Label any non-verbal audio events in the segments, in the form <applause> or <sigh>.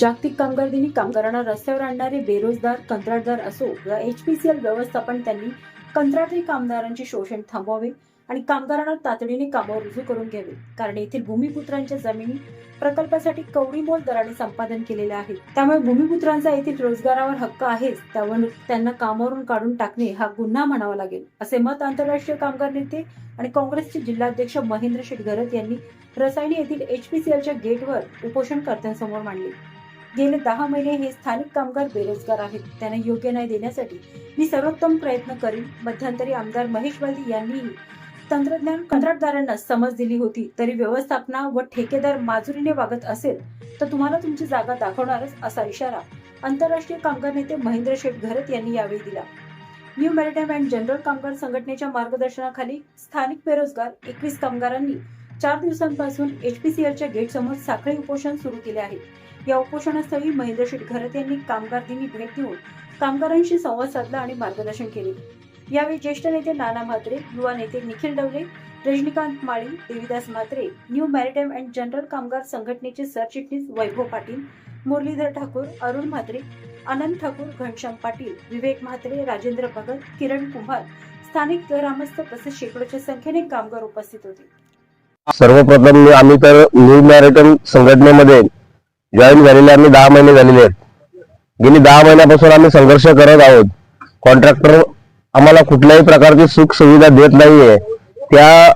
जागतिक कामगार दिनी कामगारांना रस्त्यावर आणणारे बेरोजगार कंत्राटदार असो या एल व्यवस्थापन त्यांनी कंत्राटी कामगारांचे शोषण थांबवावे आणि कामगारांना तातडीने कामावर रुजू करून घ्यावे. कारण येथील भूमिपुत्रांच्या जमिनी प्रकल्पासाठी कवडीमोल दराने संपादन केलेले आहे. त्यामुळे भूमिपुत्रांचा येथील रोजगारावर हक्क आहेच. त्यावर त्यांना कामावरून काढून टाकणे हा गुन्हा म्हणावा लागेल असे मत आंतरराष्ट्रीय कामगार नेते आणि काँग्रेसचे जिल्हाध्यक्ष महेंद्र शेटगरत यांनी रसायनी येथील एचपीसीएलच्या गेटवर उपोषणकर्त्यांसमोर मांडले. गेले दहा महिने हे स्थानिक कामगार बेरोजगार आहेत. त्यांना योग्य न्याय देण्यासाठी मी सर्वोत्तम प्रयत्न करीन. मध्यंतरी आमदार महेश बल्दी यांनीही तंत्रज्ञान कंत्राटदारांना समज दिली होती. तरी व्यवस्थापना व ठेकेदार माजुरीने वागत असेल तर तुम्हाला तुमची जागा दाखवणारच असा इशारा आंतरराष्ट्रीय कामगार नेते महेंद्र शेठ घरत यांनी यावेळी दिला. न्यू मॅरिटाईम अँड जनरल कामगार संघटनेच्या मार्गदर्शनाखाली स्थानिक बेरोजगार एकवीस कामगारांनी चार दिवसांपासून एचपीसीएलच्या गेट समोर साखळी उपोषण सुरू केले आहे. या उपोषणास्थळी महेंद्र शिटघरत यांनी कामगार दिनी भेट देऊन कामगारांशी संवाद साधला आणि मार्गदर्शन केले. यावेळी ज्येष्ठ नेते नाना म्हात्रे युवा नेते Nikhil Dawale Rajinikant Mali Devidas Mhatre new maritime and general कामगार संघटनेचे सरचिटणीस वैभव पाटील मुरलीधर ठाकूर अरुण म्हात्रे आनंद ठाकूर घनश्याम पाटील विवेक म्हात्रे राजेंद्र भगत किरण कुंभार स्थानिक ग्रामस्थ तसेच शेकडोच्या संख्येने कामगार उपस्थित होते. सर्वप्रथम आम्ही तर न्यू मॅरिटाईम संघटनेमध्ये जॉईन झालेले आम्ही दहा महिने झालेले आहेत. गेली दहा महिन्यापासून आम्ही संघर्ष करत आहोत. कॉन्ट्रॅक्टर आम्हाला कुठल्याही प्रकारची सुख सुविधा देत नाहीये. त्या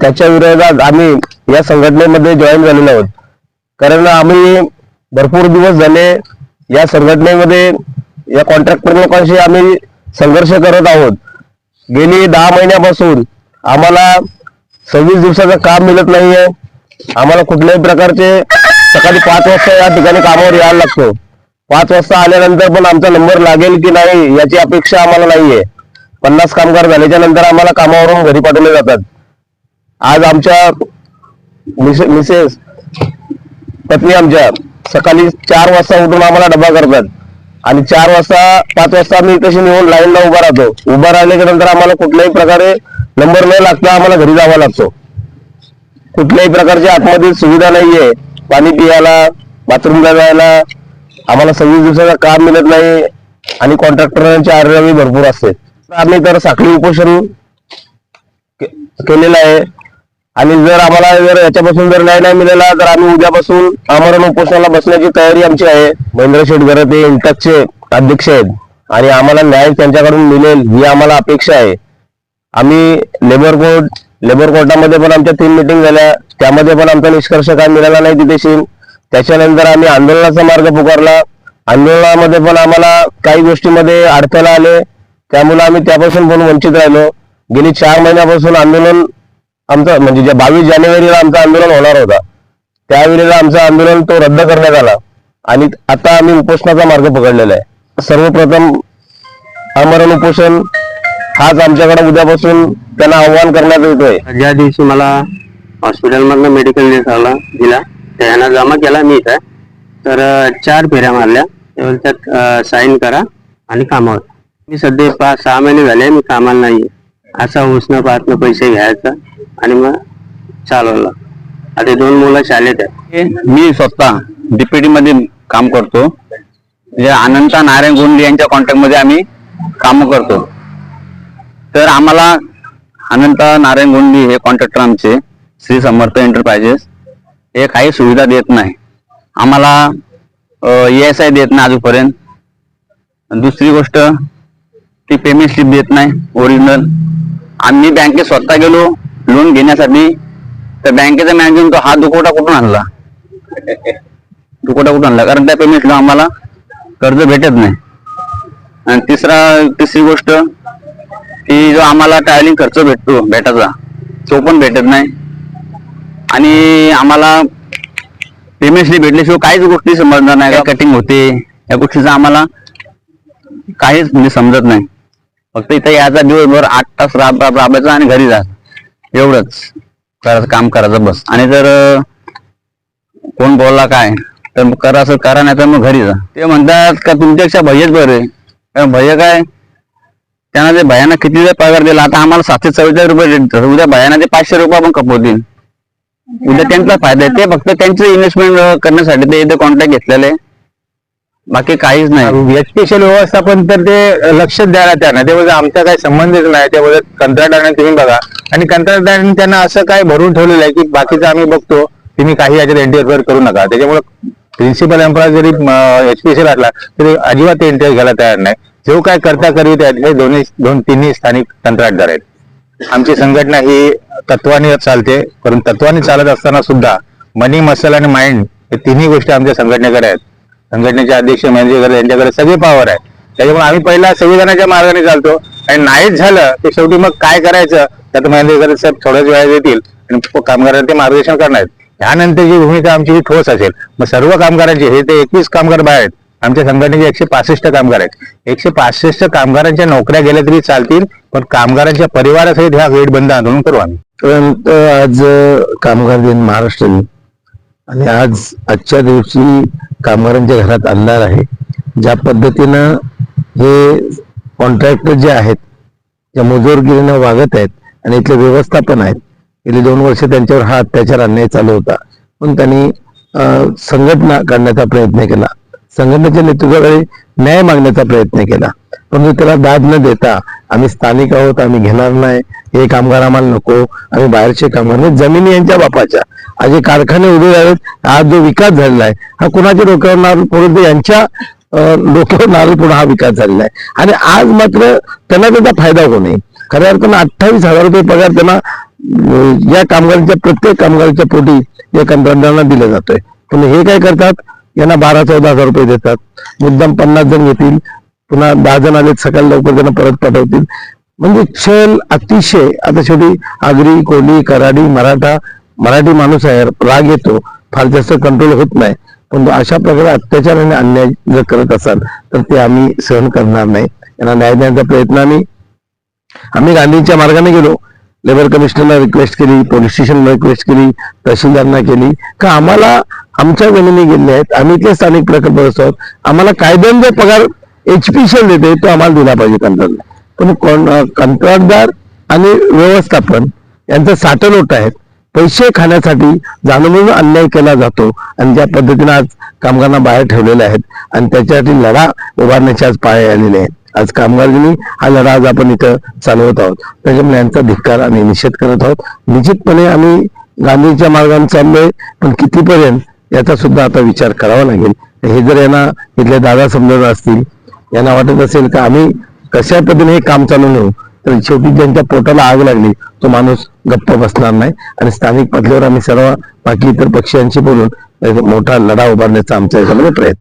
त्याच्या विरोधात आम्ही या संघटनेमध्ये जॉईन झालेलो आहोत. कारण आम्ही भरपूर दिवस झाले या संघटनेमध्ये या कॉन्ट्रॅक्टर लोकांशी आम्ही संघर्ष करत आहोत. गेली दहा महिन्यापासून आम्हाला सव्वीस दिवसाचं काम मिळत नाहीये. आम्हाला कुठल्याही प्रकारचे सकाळी पाच वाजता या ठिकाणी कामावर यायला लागतो. पाच वाजता आल्यानंतर पण आमचा नंबर लागेल की नाही याची अपेक्षा आम्हाला नाहीये. पन्नास कामगार झाल्याच्यानंतर आम्हाला कामावरून घरी पाठवले जातात. आज आमच्या मिसेस पत्नी आमच्या सकाळी चार वाजता उठून आम्हाला डबा करतात. आणि चार वाजता पाच वाजता आम्ही तशी नेऊन लाईनला उभा राहतो. उभा राहिल्याच्या नंतर आम्हाला कुठल्याही प्रकारे नंबर न लागता आम्हाला घरी जावा लागतो. कुठल्याही प्रकारची आतमध्ये सुविधा नाहीये. पाणी पियाला बाथरूमला जायला आम्हाला सव्वीस दिवसाचा काम मिळत नाही आणि कॉन्ट्रॅक्टरांची आरोग्य भरपूर असते. आम्ही तर साखळी उपोषण केलेलं आहे. आणि जर आम्हाला जर याच्यापासून जर न्याय नाही मिळाला तर आम्ही उद्यापासून आमरण उपोषणाला बसण्याची तयारी आमची आहे. महेंद्र शेठ गरत हे इंटकचे अध्यक्ष आहेत. आणि आम्हाला न्याय त्यांच्याकडून मिळेल ही आम्हाला अपेक्षा आहे. आम्ही लेबर कोर्ट लेबर कोर्टामध्ये पण आमच्या तीन मिटिंग झाल्या. त्यामध्ये पण आमचा निष्कर्ष काय मिळाला नाही तिथेशील त्याच्यानंतर आम्ही आंदोलनाचा मार्ग पुकारला. आंदोलनामध्ये पण आम्हाला काही गोष्टीमध्ये अडथळा आले. त्यामुळे आम्ही त्यापासून पण वंचित राहिलो. गेली चार महिन्यापासून आंदोलन आमचं म्हणजे ज्या बावीस जानेवारीला आमचं आंदोलन होणार होता. त्यावेळेला आमचं आंदोलन तो रद्द करण्यात आला. आणि आता आम्ही उपोषणाचा मार्ग पकडलेला आहे. सर्वप्रथम आमरण उपोषण हाच आमच्याकडे उद्यापासून त्यांना आव्हान करण्यात येतोय. ज्या दिवशी मला हॉस्पिटलमधनं मेडिकल झाला दिला. त्यांना जमा केला मी इथं. तर चार फेऱ्या मारल्या. ते बोलतात साईन करा आणि कामावर. मी सध्या पाच सहा महिने झाले मी कामाला नाही असा उसणं पाहतनं पैसे घ्यायचं आणि मग चालवलं. आता दोन मुलं शाळेत आहेत. मी स्वतः डीपीटी मध्ये काम करतो. म्हणजे अनंता नारायण गोंडे यांच्या कॉन्टॅक्टमध्ये आम्ही काम करतो. तर आम्हाला अनंत नारायण गोंडी हे कॉन्ट्रॅक्टर आमचे श्री समर्थ एंटरप्राइजेस हे काही सुविधा देत नाही. आम्हाला एस आय देत नाही अजूनपर्यंत. दुसरी गोष्ट ती पेमेंट स्लिप देत नाही ओरिजिनल आम्ही बँकेत स्वतः गेलो लोन घेण्यासाठी. तर बँकेचा मॅनेजर तो हा दुकोटा कुठून आणला? <laughs> दुखवटा कुठून आणला? कारण त्या पेमेंटला आम्हाला कर्ज भेटत नाही. आणि तिसरा तिसरी गोष्ट की जो आम्हाला ट्रॅव्हलिंग खर्च भेटतो भेटायचा तो पण भेटत नाही. आणि आम्हाला पेमेंट भेटल्याशिवाय काहीच गोष्टी समजणार नाही का कटिंग होते या गोष्टीचा आम्हाला काहीच म्हणजे समजत नाही. फक्त इथं याचा दिवसभर आठ तास राब राब राबायचा आणि घरी जा. एवढंच. करायचं काम करायचं बस. आणि जर कोण बोलला काय तर मग करा असं करा नाही तर मग घरी जा. ते म्हणतात का तुमच्यापेक्षा भैयच बरे कारण भैया काय त्यांना ते भयाना किती जर पगार दिला आता आम्हाला सातशे चव्वेचाळीस रुपये देतात. उद्या भयाना ते पाचशे रुपये आपण कपवतील उद्या त्यांचा फायदा आहे. ते फक्त त्यांचं इन्व्हेस्टमेंट करण्यासाठी ते इथे कॉन्ट्रॅक्ट घेतलेले आहे. बाकी काहीच नाही. स्पेशल व्यवस्थापन तर ते लक्ष द्यायला त्यांना त्याबद्दल आमचा काही संबंधच नाही. त्याबद्दल कंत्राटदाराने तुम्ही बघा. आणि कंत्राटदाराने त्यांना असं काय भरून ठेवलेलं आहे की बाकीचं आम्ही बघतो. तुम्ही काही याच्यात इंटरफेअर करू नका. त्याच्यामुळे प्रिन्सिपल एम्प्लॉय जरी एचपीसीएल असला तरी अजिबात इंटरेस्ट घ्यायला तयार नाही. जो काय करता करीत आहेत हे दोन्ही दोन तिन्ही स्थानिक कंत्राटदार आहेत. आमची संघटना ही तत्वाने चालते परंतु तत्वाने चालत असताना सुद्धा मनी मसल आणि माइंड हे तिन्ही गोष्टी आमच्या संघटनेकडे आहेत. संघटनेचे अध्यक्ष मॅनेजर यांच्याकडे सगळे पॉवर आहे. त्याच्यामुळे आम्ही पहिला संविधानाच्या मार्गाने चालतो आणि नाहीच झालं ते शेवटी मग काय करायचं? त्यात मॅनेजर साहेब थोड्याच वेळात येतील आणि कामगारांना ते मार्गदर्शन करणार आहेत. त्यानंतरची भूमिका आमची ही ठोस असेल मग सर्व कामगारांची हे ते एकवीस कामगार बाहेर आहेत. आमच्या संघटनेचे एकशे पासष्ट कामगार आहेत. एकशे पासष्ट कामगारांच्या नोकऱ्या गेल्या तरी चालतील पण कामगारांच्या परिवारासहित ह्या वेट बंद आंदोलन करू आम्ही. आज कामगार दिन महाराष्ट्र दिन आणि आज आजच्या दिवशी कामगारांच्या घरात अंधार आहे. ज्या पद्धतीनं हे कॉन्ट्रॅक्टर जे आहेत ज्या मजूरगिरीनं वागत आहेत आणि इथले व्यवस्थापन आहेत गेली दोन वर्ष त्यांच्यावर हा अत्याचार अन्याय चालू होता. पण त्यांनी संघटना काढण्याचा प्रयत्न केला. संघटनेच्या नेतृत्वाकडे न्याय मागण्याचा प्रयत्न केला. परंतु त्याला दाद न देता आम्ही स्थानिक आहोत आम्ही घेणार नाही. हे कामगार आम्हाला नको. आम्ही बाहेरचे कामगार जमिनी यांच्या बापाच्या. आज जे कारखाने उभे आहेत आज जो विकास झालेला आहे हा कुणाच्या डोक्यावर नारळ परंतु यांच्या डोक्यावर नारळ पुढे हा विकास झालेला आहे. आणि आज मात्र त्यांना त्याचा फायदा होऊ नये खऱ्या अर्थानं अठ्ठावीस हजार रुपये पगार त्यांना या कामगारांच्या प्रत्येक कामगाराच्या पोटी या कंत्राटदारांना दिला जातोय. पण हे काय करतात? यांना बारा चौदा हजार रुपये देतात. मुद्दाम पन्नास जण घेतील पुन्हा दहा जण आले सकाळी लवकर त्यांना परत पाठवतील. म्हणजे छल अतिशय आता शेवटी आगरी कोली कराडी मराठा मराठी माणूस आहे राग येतो. फार जास्त कंट्रोल होत नाही. पण अशा प्रकारे अत्याचार आणि अन्याय जर करत असाल तर ते आम्ही सहन करणार नाही. यांना न्याय देण्याचा प्रयत्न आम्ही आम्ही गांधींच्या मार्गाने गेलो. लेबर कमिशनरला रिक्वेस्ट केली पोलीस स्टेशनला रिक्वेस्ट केली तहसीलदारांना केली. का आम्हाला आमच्या जमिनी गेलेल्या आहेत आम्ही इथले स्थानिक प्रकल्प असतो आम्हाला कायद्याने जे पगार एचपीसीएल देते तो आम्हाला दिला पाहिजे कंत्राटदार पण कोण कंत्राटदार आणि व्यवस्थापन यांचं साठलोट आहेत. पैसे खाण्यासाठी जाणून अन्याय केला जातो आणि ज्या पद्धतीनं आज कामगारांना बाहेर ठेवलेले आहेत आणि त्याच्यासाठी लढा उभारण्याचे आज पाय आलेले आहेत. आज कामगारांनी हा लढा आज आपण इथं चालवत आहोत. त्याच्यामुळे यांचा धिक्कार आम्ही निषेध करत आहोत. निश्चितपणे आम्ही गांधीच्या मार्गाने चाललोय पण कितीपर्यंत याचा सुद्धा आता विचार करावा लागेल. हे जर यांना इथले दादा समजत असतील यांना वाटत असेल का आम्ही कशा पद्धतीने हे काम चालू नेऊ तर शेवटी ज्यांच्या पोटाला आग लागली तो माणूस गप्प बसणार नाही. आणि स्थानिक पातळीवर आम्ही सर्व बाकी इतर पक्षांशी बोलून एक मोठा लढा उभारण्याचा आमच्या याच्यामध्ये प्रयत्न